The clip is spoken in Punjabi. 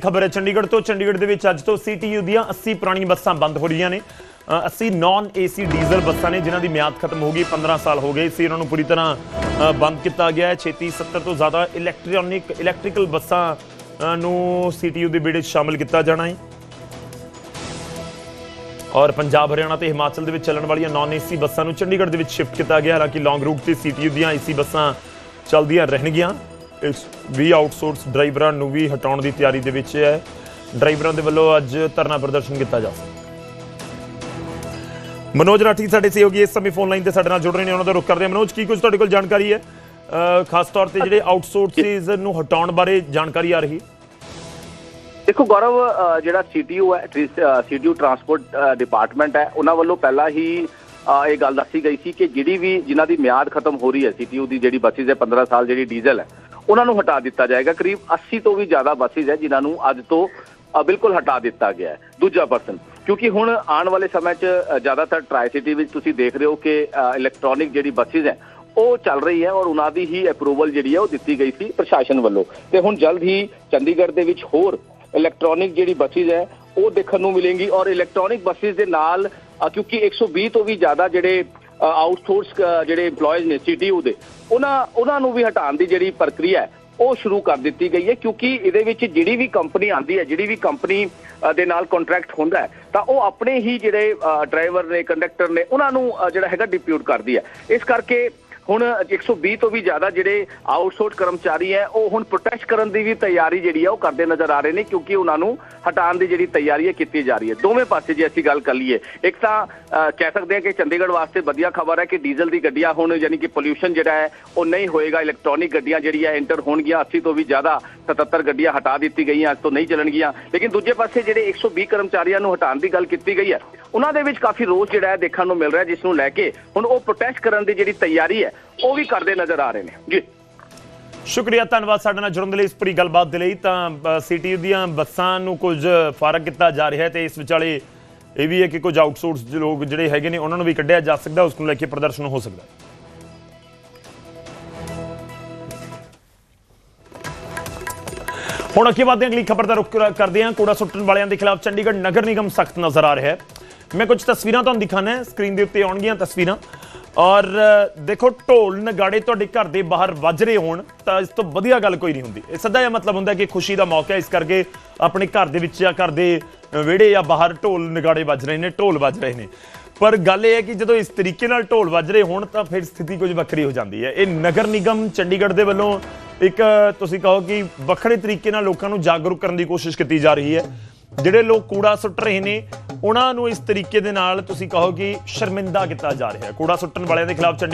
ਖਬਰ ਹੈ ਚੰਡੀਗੜ੍ਹ ਤੋਂ ਚੰਡੀਗੜ੍ਹ ਦੇ ਵਿੱਚ ਅੱਜ ਤੋਂ ਸੀਟੀਯੂ ਦੀਆਂ 80 ਪੁਰਾਣੀਆਂ ਬੱਸਾਂ ਬੰਦ ਹੋ ਰਹੀਆਂ ਨੇ। ਅ, 80 ਨਾਨ ਏਸੀ ਡੀਜ਼ਲ ਬੱਸਾਂ ਨੇ ਜਿਨ੍ਹਾਂ ਦੀ ਮਿਆਦ ਖਤਮ ਹੋ ਗਈ 15 ਸਾਲ ਹੋ ਗਏ। ਸੀ ਉਹਨਾਂ ਨੂੰ ਪੂਰੀ ਤਰ੍ਹਾਂ ਬੰਦ ਕੀਤਾ ਗਿਆ ਹੈ। ਛੇਤੀ 70 ਤੋਂ ਜ਼ਿਆਦਾ ਇਲੈਕਟ੍ਰੋਨਿਕ ਇਲੈਕਟ੍ਰੀਕਲ ਬੱਸਾਂ ਅ, ਨੂੰ ਸੀਟੀਯੂ ਦੇ ਬੇੜੇ 'ਚ ਸ਼ਾਮਲ ਕੀਤਾ ਜਾਣਾ ਹੈ। ਔਰ ਪੰਜਾਬ ਹਰਿਆਣਾ ਤੇ ਹਿਮਾਚਲ ਦੇ ਵਿੱਚ ਚੱਲਣ ਵਾਲੀਆਂ ਨਾਨ ਏਸੀ ਬੱਸਾਂ ਨੂੰ ਚੰਡੀਗੜ੍ਹ ਦੇ ਵਿੱਚ ਸ਼ਿਫਟ ਕੀਤਾ ਗਿਆ ਹਾਲਾਂਕਿ ਲੌਂਗ ਰੂਟ ਤੇ ਸੀਟੀਯੂ ਦੀਆਂ ਏਸੀ ਬੱਸਾਂ ਚੱਲਦੀਆਂ ਰਹਿਣਗੀਆਂ। ਇਸ ਵੀ ਆਊਟਸੋਰਸ ਡਰਾਈਵਰਾਂ ਨੂੰ ਵੀ ਹਟਾਉਣ ਦੀ ਤਿਆਰੀ ਦੇ ਵਿੱਚ ਹੈ। ਡਰਾਈਵਰਾਂ ਦੇ ਵੱਲੋਂ ਅੱਜ ਧਰਨਾ ਪ੍ਰਦਰਸ਼ਨ ਕੀਤਾ ਜਾ ਮਨੋਜ ਰਾਠੀ ਸਾਡੇ ਸਹਿਯੋਗੀ ਇਸ ਸਮੇਂ ਫੋਨ ਲਾਈਨ ਤੇ ਸਾਡੇ ਨਾਲ ਜੁੜ ਰਹੇ ਨੇ, ਉਹਨਾਂ ਦਾ ਰੁਖ ਕਰਦੇ ਹਾਂ। ਮਨੋਜ, ਕੀ ਕੁਝ ਤੁਹਾਡੇ ਕੋਲ ਜਾਣਕਾਰੀ ਹੈ? ਖਾਸ ਤੌਰ ਤੇ ਜਿਹੜੇ ਆਊਟਸੋਰਸਿਸ ਨੂੰ ਹਟਾਉਣ ਬਾਰੇ ਜਾਣਕਾਰੀ ਆ ਰਹੀ ਹੈ। ਦੇਖੋ ਗੌਰਵ ਜਿਹੜਾ ਸੀਟੀਯੂ ਹੈ ਸੀਟੀਯੂ ਟਰਾਂਸਪੋਰਟ ਡਿਪਾਰਟਮੈਂਟ ਹੈ, ਉਹਨਾਂ ਵੱਲੋਂ ਪਹਿਲਾਂ ਹੀ ਇਹ ਗੱਲ ਦੱਸੀ ਗਈ ਸੀ ਕਿ ਜਿਹੜੀ ਵੀ ਜਿਨ੍ਹਾਂ ਦੀ ਮਿਆਦ ਖਤਮ ਹੋ ਰਹੀ ਹੈ ਸੀਟੀਯੂ ਦੀ, ਜਿਹੜੀ ਬੱਸਿਸ ਹੈ 15 ਸਾਲ ਜਿਹੜੀ ਡੀਜ਼ਲ ਹੈ ਉਹਨਾਂ ਨੂੰ ਹਟਾ ਦਿੱਤਾ ਜਾਏਗਾ। ਕਰੀਬ 80 ਤੋਂ ਵੀ ਜ਼ਿਆਦਾ ਬੱਸਿਸ ਹੈ ਜਿਨ੍ਹਾਂ ਨੂੰ ਅੱਜ ਤੋਂ ਬਿਲਕੁਲ ਹਟਾ ਦਿੱਤਾ ਗਿਆ ਹੈ। ਦੂਜਾ ਪਰਸਨ ਕਿਉਂਕਿ ਹੁਣ ਆਉਣ ਵਾਲੇ ਸਮੇਂ 'ਚ ਜ਼ਿਆਦਾਤਰ ਟਰਾਈ ਸਿਟੀ ਵਿੱਚ ਤੁਸੀਂ ਦੇਖ ਰਹੇ ਹੋ ਕਿ ਇਲੈਕਟ੍ਰੋਨਿਕ ਜਿਹੜੀ ਬੱਸਿਸ ਹੈ ਉਹ ਚੱਲ ਰਹੀ ਹੈ ਔਰ ਉਹਨਾਂ ਦੀ ਹੀ ਅਪਰੂਵਲ ਜਿਹੜੀ ਹੈ ਉਹ ਦਿੱਤੀ ਗਈ ਸੀ ਪ੍ਰਸ਼ਾਸਨ ਵੱਲੋਂ। ਤੇ ਹੁਣ ਜਲਦ ਹੀ ਚੰਡੀਗੜ੍ਹ ਦੇ ਵਿੱਚ ਹੋਰ ਇਲੈਕਟ੍ਰੋਨਿਕ ਜਿਹੜੀ ਬੱਸਿਸ ਹੈ ਉਹ ਦੇਖਣ ਨੂੰ ਮਿਲੇਗੀ ਔਰ ਇਲੈਕਟ੍ਰੋਨਿਕ ਬੱਸਿਸ ਦੇ ਨਾਲ ਅ, ਕਿਉਂਕਿ 120 ਤੋਂ ਵੀ ਜ਼ਿਆਦਾ ਜਿਹੜੇ ਆਊਟਸੋਰਸ ਜਿਹੜੇ EMPLOYEES ਨੇ ਸੀਟੀਯੂ ਦੇ, ਉਹਨਾਂ ਉਹਨਾਂ ਨੂੰ ਵੀ ਹਟਾਉਣ ਦੀ ਜਿਹੜੀ ਪ੍ਰਕਿਰਿਆ ਹੈ, ਉਹ ਸ਼ੁਰੂ ਕਰ ਦਿੱਤੀ ਗਈ ਹੈ, ਕਿਉਂਕਿ ਇਹਦੇ ਵਿੱਚ ਜਿਹੜੀ ਵੀ ਕੰਪਨੀ ਆਂਦੀ ਹੈ, ਜਿਹੜੀ ਵੀ ਕੰਪਨੀ ਦੇ ਨਾਲ ਕੰਟਰੈਕਟ ਹੁੰਦਾ ਤਾਂ ਉਹ ਆਪਣੇ ਹੀ ਜਿਹੜੇ ਡਰਾਈਵਰ ਨੇ ਕੰਡਕਟਰ ਨੇ, ਉਹਨਾਂ ਨੂੰ ਜਿਹੜਾ ਹੈਗਾ ਡਿਪਿਊਟ ਕਰਦੀ ਹੈ। ਇਸ ਕਰਕੇ ਹੁਣ 120 ਤੋਂ ਵੀ ਜ਼ਿਆਦਾ ਜਿਹੜੇ ਆਊਟਸੋਰਸ ਕਰਮਚਾਰੀ ਹੈ, ਉਹ ਹੁਣ ਪ੍ਰੋਟੈਸਟ ਕਰਨ ਦੀ ਵੀ ਤਿਆਰੀ ਜਿਹੜੀ ਹੈ, ਉਹ ਕਰਦੇ ਨਜ਼ਰ ਆ ਰਹੇ ਨੇ, ਕਿਉਂਕਿ ਉਹਨਾਂ ਨੂੰ ਹਟਾਉਣ ਦੀ ਜਿਹੜੀ ਤਿਆਰੀ ਹੈ, ਕੀਤੀ ਜਾ ਰਹੀ ਹੈ। ਦੋਵੇਂ ਪਾਸੇ ਜੇ ਅਸੀਂ ਗੱਲ ਕਰ ਲਈਏ, ਇੱਕ ਤਾਂ ਕਹਿ ਸਕਦੇ ਹਾਂ ਕਿ ਚੰਡੀਗੜ੍ਹ ਵਾਸਤੇ ਵਧੀਆ ਖਬਰ ਹੈ ਕਿ ਡੀਜ਼ਲ ਦੀ ਗੱਡੀਆਂ ਹੁਣ ਯਾਨੀ ਕਿ ਪੋਲਿਊਸ਼ਨ ਜਿਹੜਾ ਹੈ, ਉਹ ਨਹੀਂ ਹੋਏਗਾ ਇਲੈਕਟ੍ਰੋਨਿਕ ਗੱਡੀਆਂ ਜਿਹੜੀਆਂ ਐਂਟਰ ਹੋਣਗੀਆਂ 80 ਤੋਂ ਵੀ ਜ਼ਿਆਦਾ 77 ਗੱਡੀਆਂ ਹਟਾ ਦਿੱਤੀ ਗਈਆਂ, ਅੱਜ ਤੋਂ ਨਹੀਂ ਚੱਲਣਗੀਆਂ। ਲੇਕਿਨ ਦੂਜੇ ਪਾਸੇ ਜਿਹੜੇ 120 ਕਰਮਚਾਰੀਆਂ ਨੂੰ ਹਟਾਉਣ ਦੀ ਗੱਲ ਕੀਤੀ ਗਈ ਹੈ ਉਹਨਾਂ ਦੇ ਵਿੱਚ ਕਾਫੀ ਰੋਸ ਜਿਹੜਾ ਹੈ ਦੇਖਣ ਨੂੰ ਮਿਲ ਰਿਹਾ, ਜਿਸ ਨੂੰ ਲੈ ਕੇ ਹੁਣ ਉਹ ਪ੍ਰੋਟੈਸਟ ਕਰਨ ਦੀ ਜਿਹੜੀ ਤਿਆਰੀ ਹੈ, ਉਹ ਵੀ ਕਰਦੇ ਨਜ਼ਰ ਆ ਰਹੇ ਨੇ। ਜੀ। ਸ਼ੁਕਰੀਆ, ਧੰਨਵਾਦ ਸਾਡੇ ਨਾਲ ਜੁੜਨ ਦੇ ਲਈ ਇਸ ਪੂਰੀ ਗੱਲਬਾਤ ਦੇ ਲਈ। ਤਾਂ ਸਿਟੀ ਦੀਆਂ ਬੱਸਾਂ ਨੂੰ ਕੁਝ ਫ਼ਰਕ ਕੀਤਾ ਜਾ ਰਿਹਾ ਹੈ ਤੇ ਇਸ ਵਿਚਾਲੇ ਇਹ ਵੀ ਹੈ ਕਿ ਕੁਝ ਆਊਟਸੋਰਸ ਲੋਕ ਜਿਹੜੇ ਹੈਗੇ ਨੇ, ਉਹਨਾਂ ਨੂੰ ਵੀ ਕੱਢਿਆ ਜਾ ਸਕਦਾ, ਉਸ ਨੂੰ ਲੈ ਕੇ ਪ੍ਰਦਰਸ਼ਨ ਹੋ ਸਕਦਾ ਹੈ। ਹੁਣ ਅੱਗੇ ਵਧਦੇ ਹਾਂ, ਅਗਲੀ ਖਬਰ ਦਾ ਰੁਖ ਕਰਦੇ ਹਾਂ। ਕੂੜਾ ਸੁੱਟਣ ਵਾਲਿਆਂ ਦੇ ਖਿਲਾਫ ਚੰਡੀਗੜ੍ਹ ਨਗਰ ਨਿਗਮ ਸਖਤ ਨਜ਼ਰ ਆ ਰਿਹਾ ਹੈ। ਮੈਂ ਕੁਝ ਤਸਵੀਰਾਂ ਤੁਹਾਨੂੰ ਦਿਖਾਣਾ ਹੈ। ਸਕਰੀਨ ਦੇ ਉੱਤੇ ਆਉਣਗੀਆਂ ਤਸਵੀਰਾਂ। ਔਰ ਦੇਖੋ, ਢੋਲ ਨਗਾੜੇ ਤੁਹਾਡੇ ਘਰ ਦੇ ਬਾਹਰ ਵੱਜ ਰਹੇ ਹੋਣ, ਤਾਂ ਇਸ ਤੋਂ ਵਧੀਆ ਗੱਲ ਕੋਈ ਨਹੀਂ ਹੁੰਦੀ। ਇਹ ਸਿੱਧਾ ਇਹ ਮਤਲਬ ਹੁੰਦਾ ਕਿ ਖੁਸ਼ੀ ਦਾ ਮੌਕਾ ਹੈ, ਇਸ ਕਰਕੇ ਆਪਣੇ ਘਰ ਦੇ ਵਿੱਚ ਜਾਂ ਘਰ ਦੇ ਵਿਹੜੇ ਜਾਂ ਬਾਹਰ ਢੋਲ ਨਗਾੜੇ ਵੱਜ ਰਹੇ ਨੇ, ਢੋਲ ਵੱਜ ਰਹੇ ਨੇ। ਪਰ ਗੱਲ ਇਹ ਹੈ ਕਿ ਜਦੋਂ ਇਸ ਤਰੀਕੇ ਨਾਲ ਢੋਲ ਵੱਜ ਰਹੇ ਹੋਣ, ਤਾਂ ਫਿਰ ਸਥਿਤੀ ਕੁਝ ਵੱਖਰੀ ਹੋ ਜਾਂਦੀ ਹੈ। ਇਹ ਨਗਰ ਨਿਗਮ ਚੰਡੀਗੜ੍ਹ ਦੇ ਵੱਲੋਂ ਇੱਕ, ਤੁਸੀਂ ਕਹੋ ਕਿ ਵੱਖਰੇ ਤਰੀਕੇ ਨਾਲ ਲੋਕਾਂ ਨੂੰ ਜਾਗਰੂਕ ਕਰਨ ਦੀ ਕੋਸ਼ਿਸ਼ ਕੀਤੀ ਜਾ ਰਹੀ ਹੈ। ਜਿਹੜੇ ਲੋਕ ਕੂੜਾ ਸੁੱਟ ਰਹੇ ਨੇ ਉਹਨਾਂ ਨੂੰ ਇਸ ਤਰੀਕੇ ਦੇ ਨਾਲ ਤੁਸੀਂ ਕਹੋ ਕਿ ਸ਼ਰਮਿੰਦਾ ਕੀਤਾ ਜਾ ਰਿਹਾ ਕੂੜਾ ਸੁੱਟਣ ਵਾਲਿਆਂ ਦੇ ਖਿਲਾਫ ਚੰਡੀਗੜ੍ਹ